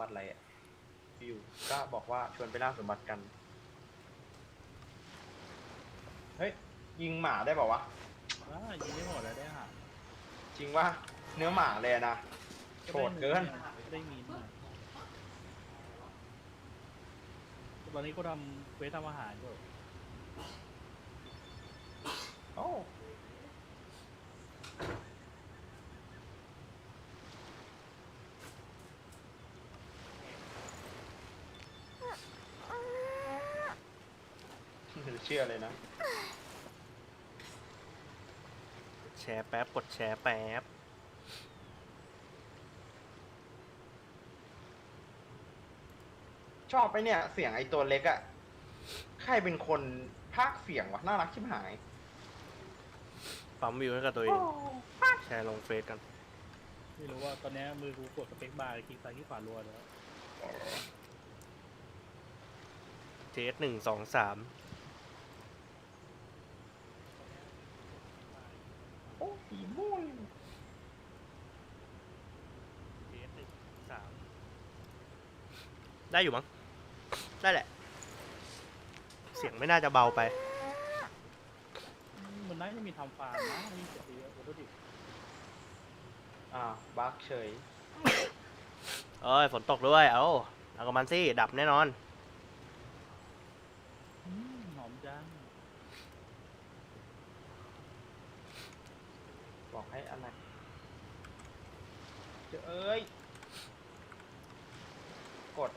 บัติอะไรอะอยู่ก็บอกว่าชวนไปล่าสมบัติกัน เฮ้ย ยิงหมาได้เปล่าวะอ่ายิงได้หมดแล้วได้อาหารจริงว่าเนื้อหมาเลยนะโฉดเกิน ได้มีหน่อยตอนนี้ก็ทำเควสทำอาหารอยู่โอ้เชื่อเลยนะ แชร์แป๊บ กดแชร์แป๊บ ชอบไปเนี่ย เสียงไอตัวเล็กอะใครเป็นคนพากย์เสียงวะน่ารักชิบหายปั๊มวิวให้กับตัวเอง แชร์ลงเฟซกัน ไม่รู้ว่าตอนนี้มือกูกดสเปคบาร์คลิกซ้ายคลิกขวารัวแล้ว เทสหนึ่งสองสาม โอ้ สีม่วงเทสหนึ่งสามได้อยู่มั้ง ได้แหละ เสียงไม่น่าจะเบาไป มันน่าจะมีทำฟาร์มนะมีเสียดีโอ้โหดิอ่าวบักเฉย เอ้ย ฝนตกด้วย เอาเอากับมันสิ ดับแน่นอน อืมหอมจัง บอกให้อะไรเจอเอ้ย กด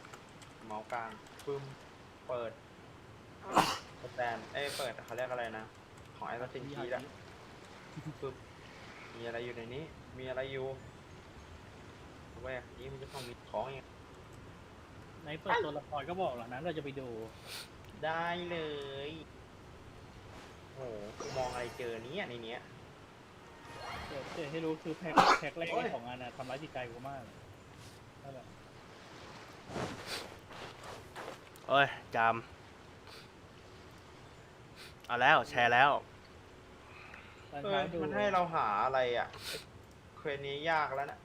เมาส์กลางปึ้มเปิดสแตนเอ้ยเปิดเขาเรียกอะไรนะ ของไอ้ตัสินคีละปึ๊บมีอะไรอยู่ในนี้ มีอะไรอยู่แวกนี้มันจะต้องมีของอย่างในเปิดตัวละครก็บอกหลังนั้นเราจะไปดู ได้เลยโหกูมองอะไรเจอเนี้ยในเนี้ย เดี๋ยวเดี๋ยวให้รู้คือแพ็คแพ็คแรกของงานน่ะทำร้ายจิตใจกูมากนั่นแหละเอ้ยจามเอาแล้วแชร์แล้ว ตอนเอเช้าอดูมันให้เราหาอะไรอะเควสนี้ยากแล้วนะ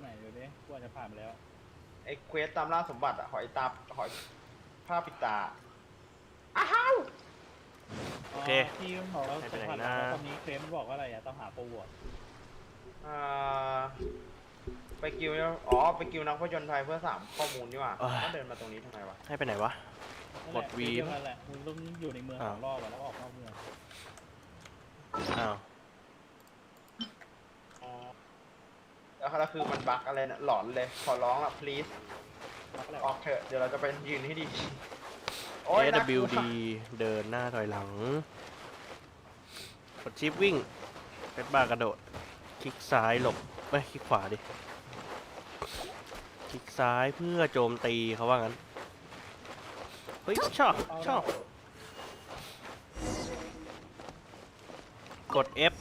ไหนเดี๋ยวนี้กูอาจจะผ่านไปแล้วไอ้เควสตามล่าสมบัติอะหอยตาหอยผ้าปิดตา โอเคที่มันบอกว่าให้สัไปมไหนผัสนะแล้วตอนนี้เคลมบอกว่าอะไรอะต้องหาโปรโวตอ่าไปกิวอ๋อ ไปกิวนักผจญภัยเพื่อสามข้อมูลนี่หว่าเอ้ย ก็เดินมาตรงนี้ทำไมวะ ให้ไปไหนวะ กด V นั่นแหละมึงต้องอยู่ในเมืองอ่าสองรอบอะแล้วออกนอกเมืองอ้าวอ๋อ แล้วแล้วคือมันบั๊กอะไรนะหลอนเลย ขอร้องละ please รับอะไรออกเถอะ เดี๋ยวเราจะไปยืนให้ดี โอ๊ยน่ากลัว AWD เดินหน้าถอยหลัง กดชิปวิ่งเฟซบาร์กระโดด คลิกซ้ายหลบไม่คลิกขวาดิ คลิกซ้ายเพื่อโจมตีเขาว่างั้น เฮ้ย ชอบ ชอบ กด F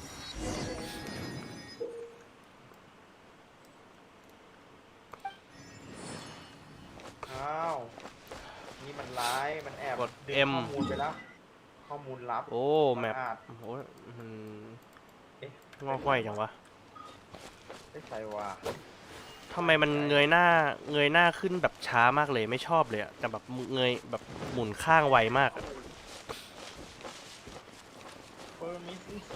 อ้าว นี่มันร้าย มันแอบ ก ด ดึง M ข้อมูลไปแล้ว ข้อมูลลับ โอ้ แมป อาจ โอ้โหมัน เอ๊ะ งอกง่อยจังวะ ได้ใส่ว่า ทำไมมันเงยหน้า เงยหน้าขึ้นแบบช้ามากเลยไม่ชอบเลยอะแต่แบบเงยแบบหมุนข้างไวมากอะ เปอร์มิสซิส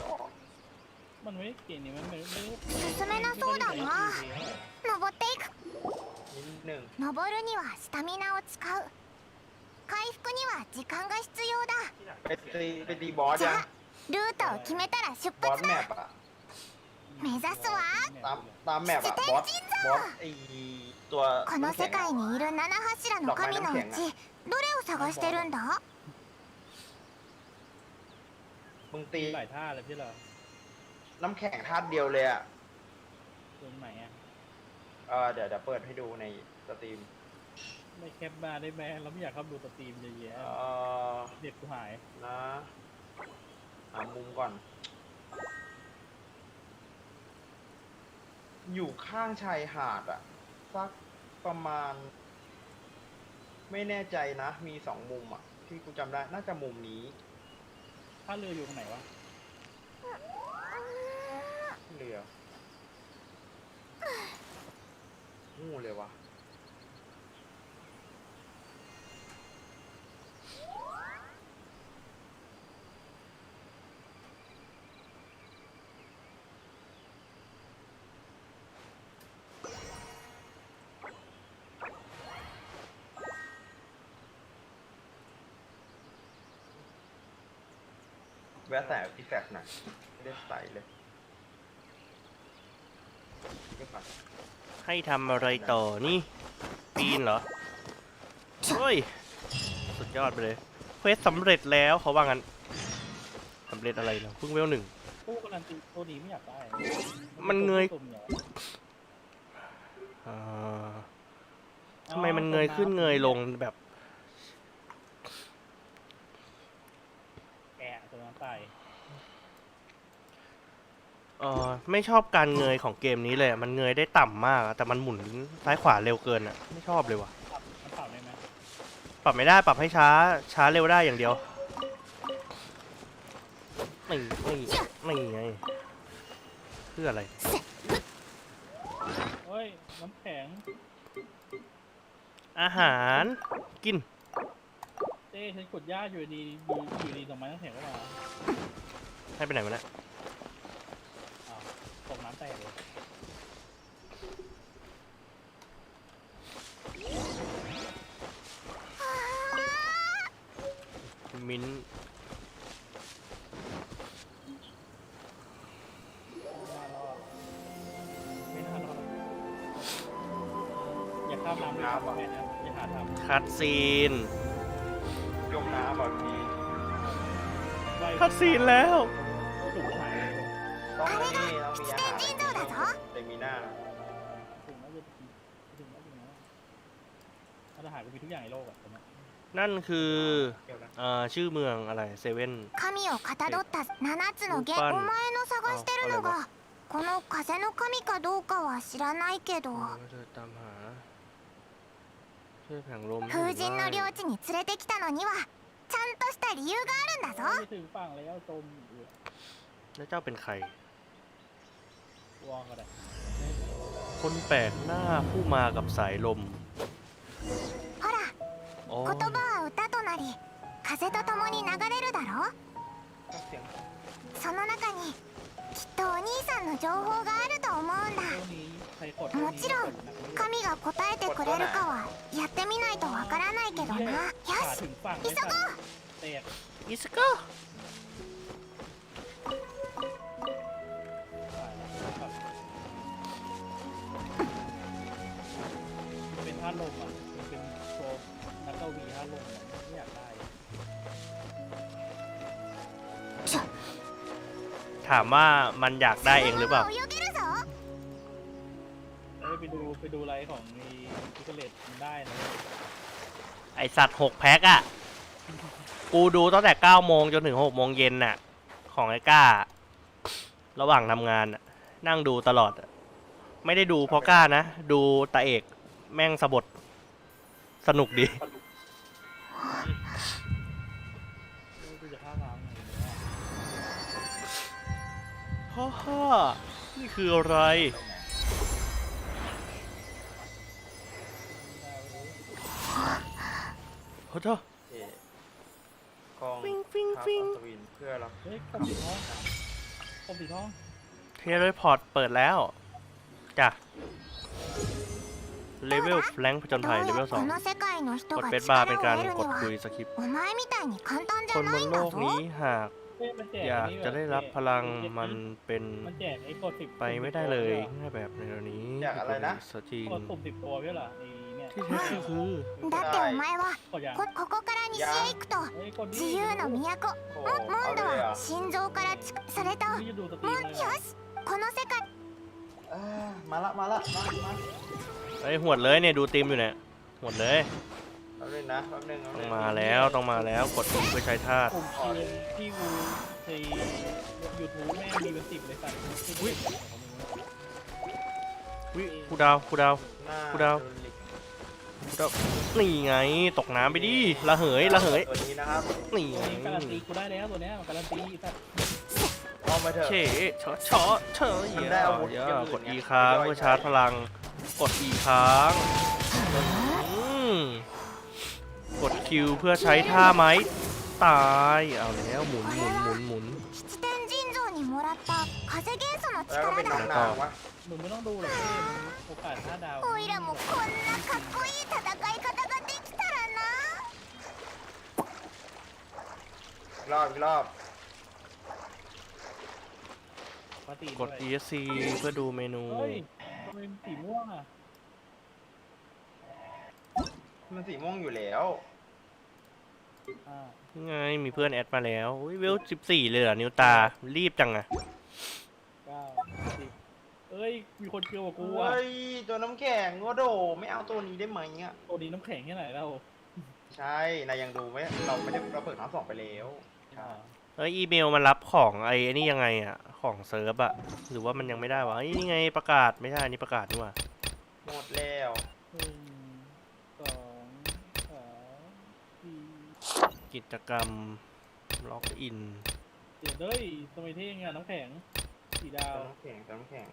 มันไม่ได้เก่งนี่มันไม่ไม่ 進めなそうだな登っていく นิดหนึ่ง 登るにはスタミナを使う 回復には時間が必要だ ไปตีไปตีบอส じ ยัง ゃあルートを決めたら出 บอส 発 แม だ ปอะ 目指すわ ตามตามแมปอะบอสบอสไอตัว この世界にいる七柱の神のうちどれを探してるんだ มึงตี หลายท่าเลยพี่เหรอ น้ำแข็งธาตุเดียวเลยอะ ตรงไหนอะ เออเดี๋ยวเดี๋ยวเปิดให้ดูในสตรีม ไม่แคปมาได้ไหมเราไม่อยากเข้าดูสตรีมเยอะแยะเออเด็ดกูหาย นะหามุมก่อน อยู่ข้างชายหาดอะสักประมาณ ไม่แน่ใจนะ มีสองมุมอะที่กูจำได้ น่าจะมุมนี้ท่าเรืออยู่ตรงไหนวะ เรืองูเลยวะ วะใส่อีแฟกหน่อยไม่ได้ใส่เลยเดี๋ยวก่อนให้ทำอะไรต่อนี่ปีนเหรอเฮ้ยสุดยอดไปเลยเควสสำเร็จแล้วเขาว่างั้นสำเร็จอะไรเนาะเพิ่งเวลหนึ่งตู้การันตีตัวนี้ไม่อยากได้มันเงย ตุ่มหรออ่าทำไมมันเงยขึ้นเงยลงแบบ แกะตัวน้ำตาย เออไม่ชอบการเงยของเกมนี้เลยอะมันเงยได้ต่ำมากอะแต่มันหมุนซ้ายขวาเร็วเกินอะ ไม่ชอบเลยว่ะปรับมันปรับได้ไหมปรับไม่ได้ปรับให้ช้าช้าเร็วได้อย่างเดียวนี่นี่นี่ไงเพื่ออะไร เฮ้ย น้ำแข็งอาหารกินเต้ฉันกดย่าอยู่ดีดูอยู่ดีส่งไม้น้ำแข็งเข้ามาให้ไปไหนมาเนี่ยอ้าวตกน้ำแตกเลยมิ้นท์ไม่น่ารอดอย่าข้ามน้ำน้ำแม่นะอย่าหาทำ คัดซีน คัดซีนแล้ว จุกหายเลย ต้องไอ้นี่ต้องมีอาหาร 人造だぞ เตมีหน้า ถึงแล้วจะถึงแล้วถึงแล้วอาหารก็มีทุกอย่างในโลกอะตอนนี้ นั่นคือ เกี่ยวนะ เอ่อชื่อเมืองอะไรเซเว่น 神をかたどった7つの弦ルパンお前の探してるのがこの風の神かどうかは知らないけど เธอตามหาช่วยแผงลม 風神の領地に連れてきたのには ちゃんとした理由があるんだぞ จะถึงฝั่งแล้วจมอยู่ แล้วเจ้าเป็นใคร วางก็ได้ คนแปลกหน้าผู้มากับสายลม ほら อ๋อ 言葉は歌となり風と共に流れるだろ เสียง その中にきっとお兄さんの情報があると思うんだ ช่วงนี้ใครกด もちろん神が答えてくれるかはやってみないとわからないけどなよ ขา し ถึงฝั่งไม่ทันแตก อิสกา เป็นท่าลมอ่ะเป็นโชว์นักกวีท่าลมอะไม่อยากได้ ถามว่ามันอยากได้เองหรือเปล่า ดูไปดูไลฟ์ของมีพิเกเลตมันได้นะไอสัตว์หกแพ็คอะกูดูตั้งแต่เก้าโมงจนถึงหกโมงเย็นน่ะ ของไอ้ก้า ระหว่างทำงานน่ะ นั่งดูตลอดอะไม่ได้ดูเพราะก้านะ ดูตาเอกแม่งสะบดสนุกดี ไม่รู้จะท่าน้ำไงเนี่ยฮ่าฮ่านี่คืออะไร โอ้โหเอกองฟิงฟิงฟิงเพื่อรับเฮ้ยสีทองกล่อสีทองเทเลพอร์ตเปิดแล้ว จ้ะเลเวลแฟลงผจญภัยเลเวลสองกดเบสบาร์เป็นการกดคุยสคริปต์คนบนโลกนี้หากอยากจะได้รับพลังมันเป็นไปไม่ได้เลยง่ายแบบในเรื่องนี้อยากอะไรนะสจีนกดปุ่มสิบตัวเพื่อหรอ ที่แท้จริงคือ だってお前は กดยัง こここから西へ行くと เฮ้ยกด 自由の都 โอ้ モモ เอา ン เล ド ยเหรอ่ะ は心臓からちそれと นี่จะดูสตรี モ ม ン เลย よしこの世界 มาละมาละมามา ไอ้ยหวดเลยเนี่ยดูติมอยู่เนี่ยหวดเลย แป๊บนึงนะแป๊บนึง ต้องมาแล้วต้องมาแล้วกดปุ่มเพื่อใช้ธาตุ ปุ่มคีย์ที่กูในยูทูบแม่งมีเป็นสิบเลยสัตว์ อุ๊ย วิครูดาวครูดาว หน้า กูเดา ดูลิ ก็นี่ไงตกน้ำไปดิระเหยระเหยตัวนี้นะครับนี่ไงการันตีกูได้แล้วตัวเนี้การันตีแบบเอามาเถอะเฉชออเฉยมันอาวุเยอะกดอีค้างเพื่อชาร์จพลัง กดอีค้างกดคิวเพื่อใช้ท่าไม้ตายเอาแล้วหมุนหมุนหมุนหมุน にもらった風元素の แล้วก็ 力 เป็นน้อง だ นางวะ มึงไม่ต้องดูหรอกเว้ยมึงโอกาสห้าดาว おいらもこんなかっこいい戦い方ができたらな อีกรอบอีกรอบ ปกติ กด ด้วย ESC เพื่อดูเมนู เฮ้ยทำไมสีม่วงอ่ะ มันสีม่วงอยู่แล้ว อ่า นี่ ไงมีเพื่อนแอดมาแล้วอุ้ยเวลสิบสี่เลยเหรอนิวตา รีบจังอะเก้าสิบเอ้ย มีคนเกี่ยวกับกูอะเฮ้ยตัวน้ำแข็งก็โดไม่เอาตัวนี้ได้ไหมอะตัวนี้น้ำแข็งแค่ไหนเราใช่นายยังดูไหมเราไม่ได้เราเปิดครั้งสองไปแล้วใช่เอ้ยอีเมลมันรับของไอ้ไอ้นี่ยังไงอะของเซิร์ฟอะหรือว่ามันยังไม่ได้วะเอ้ยนี่ไงประกาศไม่ใช่อันนี่ประกาศนี่หว่าหมดแล้ว หนึ่งสองสามสี่ กิจกรรมล็อกอินเดี๋ยวเด้ยทำไมเท่งอะน้ำแข็งสีดาตัววน้ำแข็งตัวน้ำแข็ง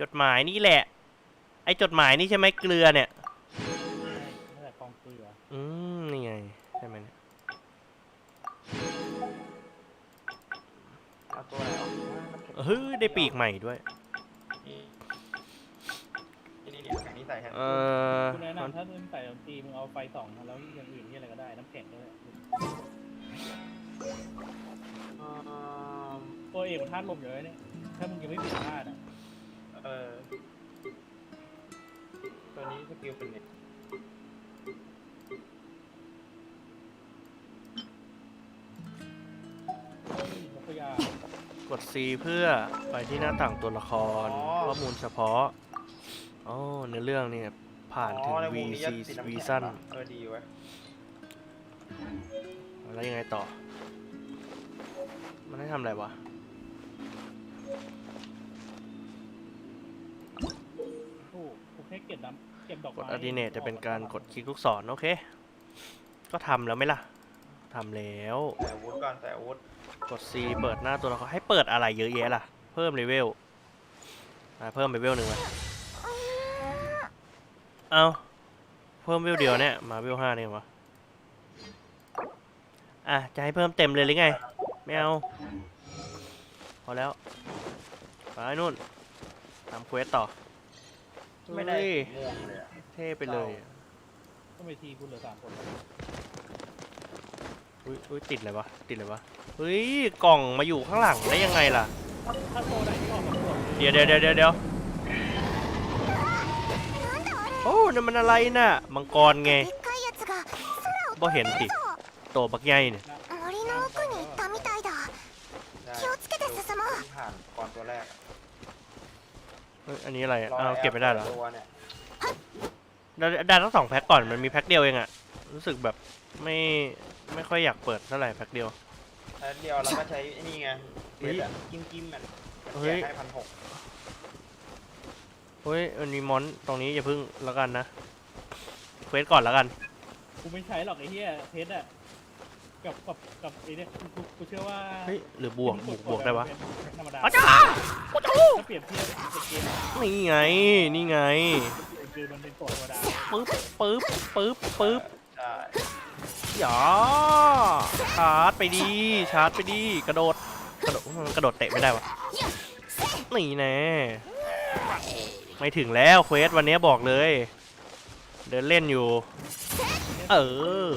จดหมายนี่แหละ ไอ้จดหมายนี่ใช่ไหมเกลือเนี่ย นั่นแหละกองเกลืออืม นี่ไง ใช่ไหมเนี่ยเอาตัวไหนออกมาน้ำแข็งเฮ้ยได้ปีกใหม่ด้วย ใส่แทนเออคุณแนะมันนำถ้ามึงใส่ดนตรีมึงเอาไฟสองมาแล้วอย่างอื่นที่อะไรก็ได้น้ำแข็งด้วยเอิ่มตัวเอกมันธาตุลมอยู่เลยเนี่ยถ้ามึงยังไม่เปลี่ยนธาตุอะเออตัวนี้สกิลเป็นเน็ตเฮ้ยนกพญากด C เพื่อไปที่หน้าต่างตัวละครข้อมูลเฉพาะ อ๋อเนื้อเรื่องเนี่ยผ่านถึงอ๋อในว V งนี้ C ยังติดน้ำ V แข็งสั้นปะเออดีเว้ยแล้วยังไงต่อ มันให้ทำอะไรวะ โอ้กูแค่เก็บน้ำเก็บดอกกดไม้อ d ดิเนตจะเป็นการกดคลิกลูกศรโอเค ก็ทำแล้วไหมล่ะทำแล้วใส่อาวุธก่อนใส่อาวุธกด C เปิดหน้าตัวละครให้เปิดอะไรเยอะแยะล่ะ เพิ่มเลเวลอะเพิ่มเลเวลหนึ่งมา เอาเพิ่มเวลเดียวเนี่ยมาเวลห้าเนี่ยวะอะจะให้เพิ่มเต็มเลยหรือไง ไม่เอา พอแล้วไปนู่นทำเควสต่อไม่ได้เฮ้ยสีม่วงเลยอะเท่ไปเลยอะก็ไม่ทีกูเหลือสามคนอุ้ยอุ้ยติดเลยวะติดเลยวะเฮ้ยกล่องมาอยู่ข้างหลังได้ยังไงล่ะ ถ้าถ้าโตไหนที่ออกมาตรวจเดี๋ยวเดี๋ยวเดี๋ยวเดี๋ยวเดี๋ยว โอ้นั่นมันอะไรน่ะ มังกรไงบ่เห็นสิโตบักใหญ่เนี่ยอันนี้อะไรออาเก็บไม่ได้เหรอได้ได้ทั้งสองแพ็กก่อนมันมีแพ็กเดียวเองอะรู้สึกแบบไม่ไม่ค่อยอยากเปิดเท่าไหร่แพ็กเดียวแพ็กเดียวเราก็ใช้ไอ้นี่ไงเฮ้ยม็ดอะกิ้มกิมๆอะเฮ้ยแด้พันหก เฮ้ยมันมีมอนตรงนี้อย่าพึ่งแล้วกันนะเควสก่อนแล้วกัน กูไม่ใช้หรอกไอ้เหี้ยเพชรอะกับกับกับไอ้เนี่ยกูกูกูเชื่อว่าเฮ้ยหรือบวกบวกบวกได้วะเป็นธรรมดาอาจารย์ถ้าเปรียบเทียบกับเกมนี่ไง นี่ไง เกมมันเป็นกฎธรรมดาปึ๊บปึ๊บปึ๊บปึ๊บใช่หยาชาร์จไปดีชาร์จไปดีกระโดดกระโดดมันกระโดดเตะไม่ได้วะนี่แน่ ไม่ถึงแล้วเควสวันนี้บอกเลย เดินเล่นอยู่ เออ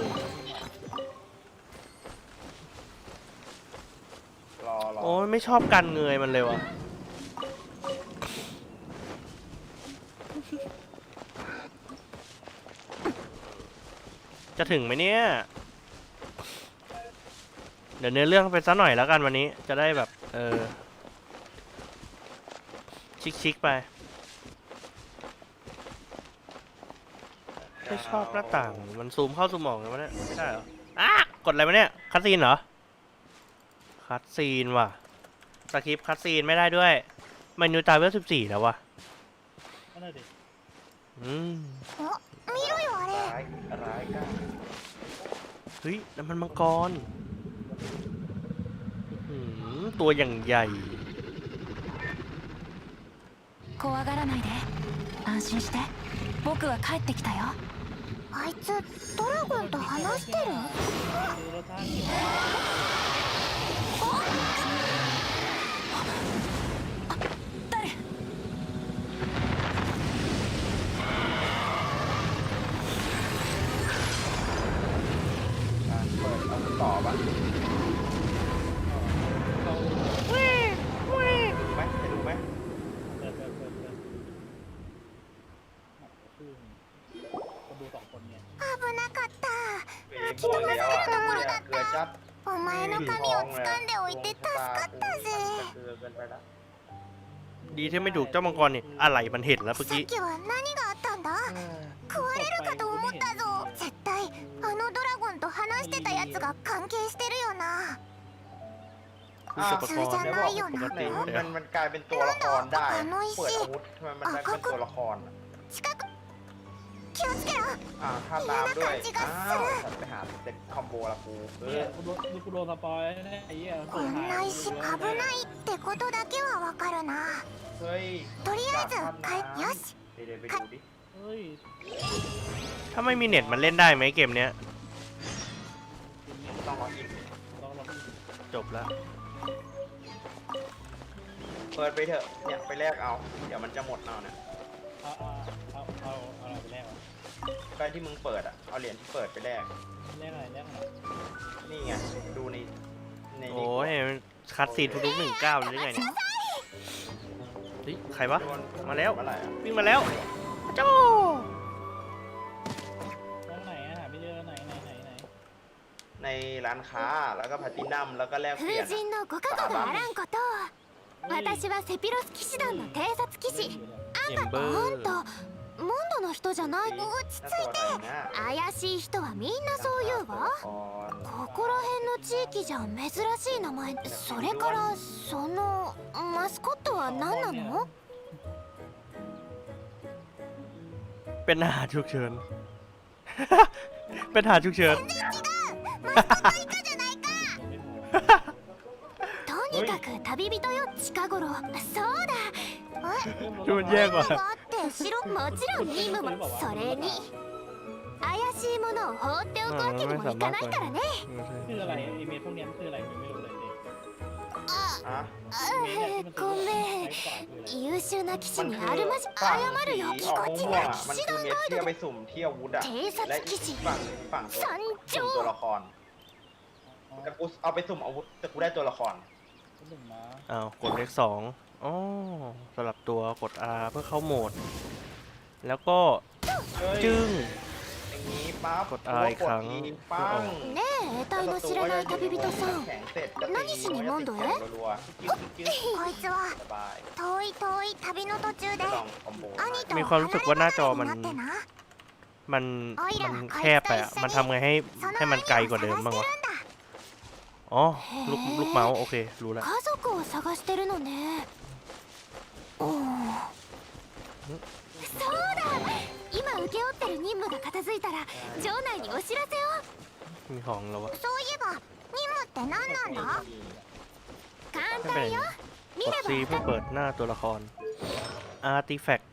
รอรอโอ้ยไม่ชอบการเงยมันเลยวะจะถึงไหมเนี่ย เดี๋ยวเนื้อเรื่องไปซะหน่อยแล้วกันวันนี้ จะได้แบบ เออ ชิคๆไป ไม่ชอบหน้าต่าง มันซูมเข้าซูมออกไงวะเนี่ย ไม่ได้เหรออ่ะกดอะไรวะเนี่ย คัดซีนเหรอ คัดซีนว่ะ สคริปต์คัดซีนไม่ได้ด้วยเมนูตายเวลสิบสี่แล้ววะ นั่นแหละดิ อืม お見ろよあれ ร้ายร้ายกัน เฮ้ยน้ำมันมังกรอื้อหือตัวอย่างใหญ่ 怖がらないで安心して僕は帰ってきたよ あいつドラゴンと話してる ดูรสชาติเกี่ยว 誰 อ่ะเปิดเอาต่อปะ เฮ้ยบอกแล้วอ่ะเนี่ยเกลือจัด お前の髪を掴んでおいて助かったぜ เกลือเกินไปแล้ว ดีที่ไม่ถูกเจ้ามังกรนี่อะไรมันเห็นแล้วเมื่อ さ กี้ っきは何があったんだ食われるかと思ったぞ絶対あのドラゴンと話してたやつが関係してるよな ผู้จับประกร จะ ณ์ ไม่อยู่ ป นะ ก ไหน ติ มัน เลย มันมันกลายเป็นตัวละครได้ เปิดอาวุธทำไมมันได้เป็นตัวละครอะ 近く 気をつけろ อ่าถ้าตามด้วย อ้าวฉันไปหาเซ็ตคอมโบละกูเอ เนี่ อย กูโดนกูโดนสปอยแล้วเนี่ยไอ้เหี้ย こんな石危ないってことだけはわかるな เฮ้ย とりあえずかいよし เดี๋ยวเดี๋ยวไปดูดิ เฮ้ย ถ้าไม่มีเน็ตมันเล่นได้ไหมเกมเนี้ย ต้องล็อกอิน ลองลอง จบแล้ว เปิดไปเถอะ เนี่ยไปแลกเอา เดี๋ยวมันจะหมดเอาเนี่ย เอาเอาเอาเอา ะ ไปที่มึงเปิดอ่ะ เอาเหรียญที่เปิดไปแลก แลกอะไรแลกอะไร นี่ไง ดูในใน โอ้ยมันคัดซีนทุกๆหนึ่งเก้าเลยหรือไงเนี่ยเฮ้ยใครวะ โดน มาแล้ว เมื่อไหร่อะ วิ่งมาแล้วโจ้ แลกไหนอะหาไม่เจอไหนไหนไหนไหน ในร้านค้า แล้วก็แพลตินัม แล้วก็แลกเปลี่ยน 風神のご加護があらんことを私はセピロス騎士団の偵察騎士 เอมเบอ あ ร์ んた モンドの人じゃない落ち หน้าตัวอะไรนะ 怪しい人はみんなそう言うわก่อน ここら辺の地域じゃ珍しい名前それからそのマスコットは何なの เป็นอาหารฉุกเฉิน เป็นอาหารฉุกเฉิน とにかく旅人よ近頃そうだดูมันแย่กว่ า 何があってしろもちろん任務もそれに怪しいものを放っておくわけにもいかないからね คืออะไรไอเมทพวกเนี้ยมันคืออะไรกูไม่รู้เลยเด็ก อ่ะ あごめん優秀な騎士 มัน に คือ あるまじ ฝั่ง 謝 สี るよ อ ぎ อก こち ม่วง な ๆอ่ะมัน 騎士 คือ 団 เม็ด ガイ ที่ ド เอาไปสุ่มที่อาวุธอ่ะ 偵 และ 察 อี 騎 ก 士 ฝั่งฝั่งตัว 山 สุ่มตัว 頂 ละครแต่กูเอาไปสุ่มอาวุธแต่กูได้ตัวละคร คนหนึ่งมา อ้าวกดเลขสอง อ๋อสลับตัวกด R เพื่อเข้าโหมด แล้วก็ เฮ้ย จึ้ง อย่างนี้ปั๊บ กด R อีกครั้ง กด E ปัง ねえ得体の知らない旅人さん แข็งเสร็จก็ตี 何しにモンドへ รัวๆจิ๊บจิ๊บ こいつは สบาย 遠い遠い旅の途中で ไม่ต้องคอมโบ 兄と มีความรู้สึกว่าหน้าจอมัน 離れ離れになってな มันมันแคบไปอ่ะ มันทำไงให้ その ให้มันไกลกว่าเดิมบ้างวะ อ๋อ ลูกลูกเมาส์โอเค รู้แล้ว 家族を探してるのねおお そうだ今請け負ってる任務が片付いたら城内にお知らせを มีของแล้ววะ そういえば任務って何なんだ簡 ไม่เป็น 単 ไร よ見 กด れ C ば เพื่อเปิดหน้าตัวละคร Artifact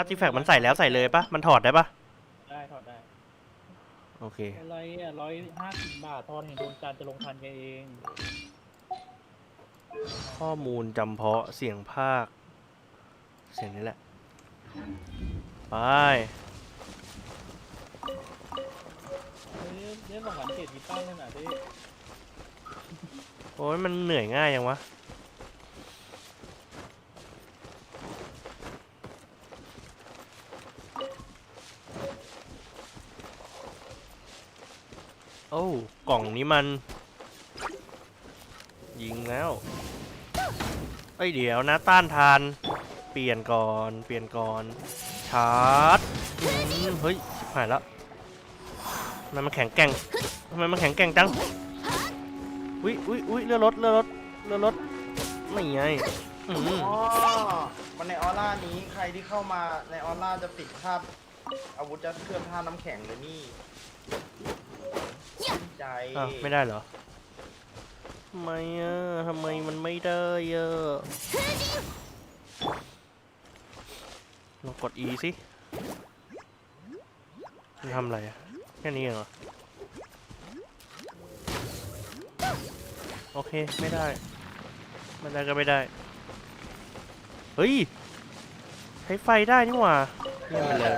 Artifact มันใส่แล้วใส่เลยปะมันถอดได้ปะ ได้ถอดได้ โอเค อะไรอ่ะร้อยห้าสิบบาททอนเห็นดวงจันทร์จะลงทันกันเอง ข้อมูลจำเพาะเสียงภาค เสียงนี้แหละ ไปเฮ้ยเล่นสองวันเจ็ดกีตาร์เลยนะที่โอ้ยมันเหนื่อยง่ายยังวะ โอ้กล่องนี้มัน ยิงแล้วเอ้ยเดี๋ยวนะต้านทาน เปลี่ยนก่อนเปลี่ยนก่อนชาร์จอืมเฮ้ยชิบหายแล้วทำไมมันแข็งแกร่งทำไมมันแข็งแกร่งจังอุ้ยอุ้ยอุ้ยเรือรถเรือรถเรือรถไม่ไงอืมอ๋อมันในออร่านี้ใครที่เข้ามาในออร่าจะติดภาพอาวุธจะเคลื่อนท่าน้ำแข็งเลยนี่ใจอะไม่ได้เหรอ ทำไมอะทำไมมันไม่ได้อะลองกด E สิมันทำอะไรอะ แค่นี้เองเหรอ โอเค ไม่ได้ ไม่ได้ก็ไม่ได้ เฮ้ย ใช้ไฟได้นี่หว่าเยี่ยมไปเลย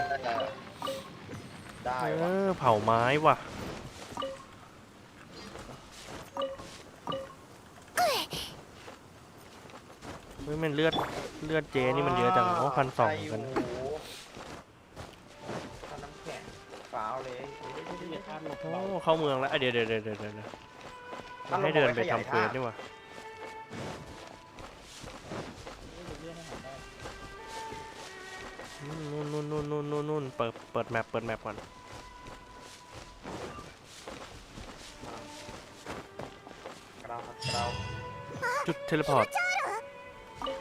ได้เอวะอเผาไม้ว่ะ ไม่ยมันเลือดเลือดเจนี่มันเยอะจังโอ้พันสองกันเลยโอ้เข้าเมืองแล้วเดี๋ยวเดี๋ยวเดี๋ยวเดี๋ยวเดี๋ยวให้เดินไปทำเควสนี่วะนน่นนู่นนู่นนู่นนู่นเปิดเปิดแมปเปิดแมปก่อนจุดเทเลพอร์ต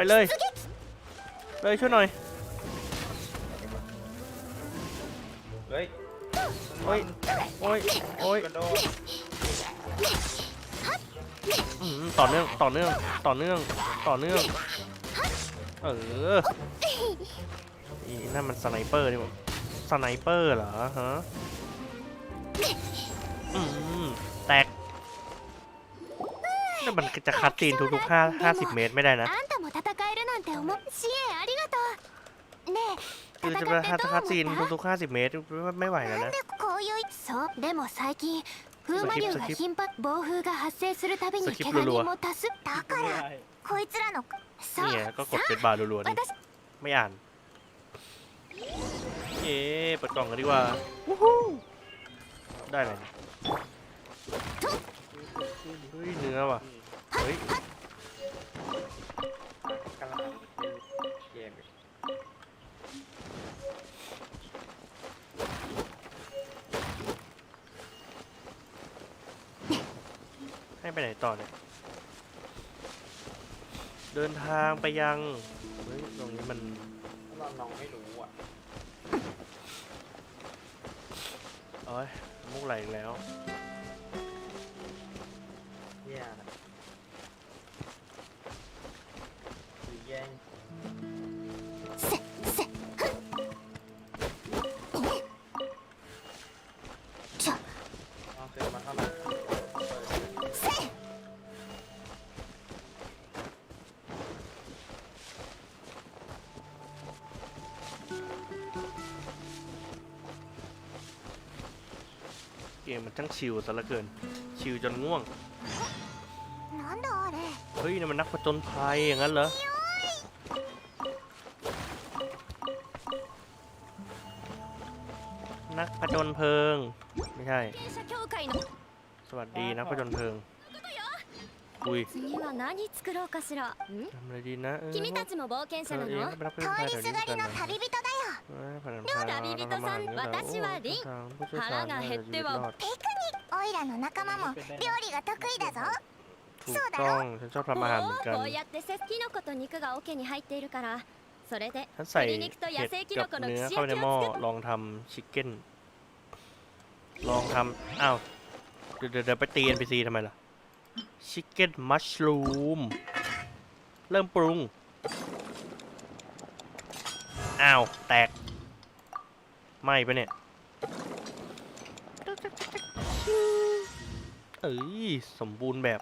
ไปเลย出撃เลยช่วยหน่อย เฮ้ยโอ้ย โอ้ย โอ้ยกระโดดอืมต่อเนื่อง ต่อเนื่อง ต่อเนื่อง ต่อเนื่อง เอออีนั่นมันสไนเปอร์นี่หว่าสไนเปอร์เหรอฮะอืมแตกนี่มันจะคัดซีนทุกๆห้าห้าสิบเมตรไม่ได้นะ คือจะ 戦 ไป って คัด どう คัดซีน 思った ทุกๆห้าสิบเมตรไม่ไหวแล้ว なん นะ でこういうそうでも最近風魔流がスキップ頻繁暴風が発生するたびにスキッ怪プロロ我人も多数だか ไม่ ら ได้ こいつらのそう นี่ไงก็กดเป็นบาร์รัวๆนี่ 私 ไม่อ่าน เอ๊ะเปิดกล่องกันดีกว่าวู้ฮู้ได้เลยเฮ้ย เนื้อว่ะ เฮ้ย ให้ไปไหนต่อเนี่ยเดินทางไปยัง เฮ้ย ตรงนี้มัน เราน้องไม่รู้อะโอ้ยมุกไหลอีกแล้ว มมันช่างชิลซะเหลือเกิน ชิลจนง่วง なんだあれ เฮ้ยนี่มันนักผจญภัยอย่างนั้นเหรอ นักผจญเพลิง ไม่ใช่ 経営者協会の สวัสดีนักผจญเพลิง คุย 次は何作ろうかしらん ทำอะไรดีนะเออ 君たちも冒険 เธ 者 อ な เอง の ก็เป็นนักผจญ 通 ภัย り แถว す นี้ が กัน りの นะ 旅人だ よ เอ้ยผ่าน 両旅人さん私はリン 腹 腹が減っては ピクニックオイラの仲間も料理が得意だぞ ถูกต้องฉันชอบทำอาหารเหมือนกัน こうやってせキノコと肉が桶に入っているからそれで ฉันใส่ 鶏肉と野 เห็ด 生キ กั ノ บ コの เนื้อ 串 เข้าไป 焼 ใน き หม้อ を作っ ลองทำชิคเก้น ลองทำอ้าว เดี๋ยวเดี๋ยวเดี๋ยวไปตี NPC ทำไมล่ะ ชิคเก้นมัชรูม เริ่มปรุง อ้าว แตก ไหม้ปะเนี่ย เอ้ย สมบูรณ์แบบ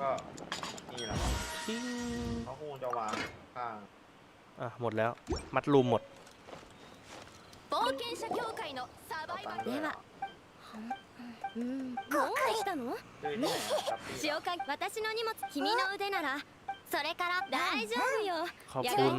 ก็นี่แหละ ชิง เขาคงจะวางข้าง อ่ะ หมดแล้ว มัดรูมหมด 冒険者協会のサバイバルではうんどうしたの ด้วยที่ไหนอะครับพี่ 潮か私の荷物君の腕ならそれから大丈夫よ ขอบ や คุณ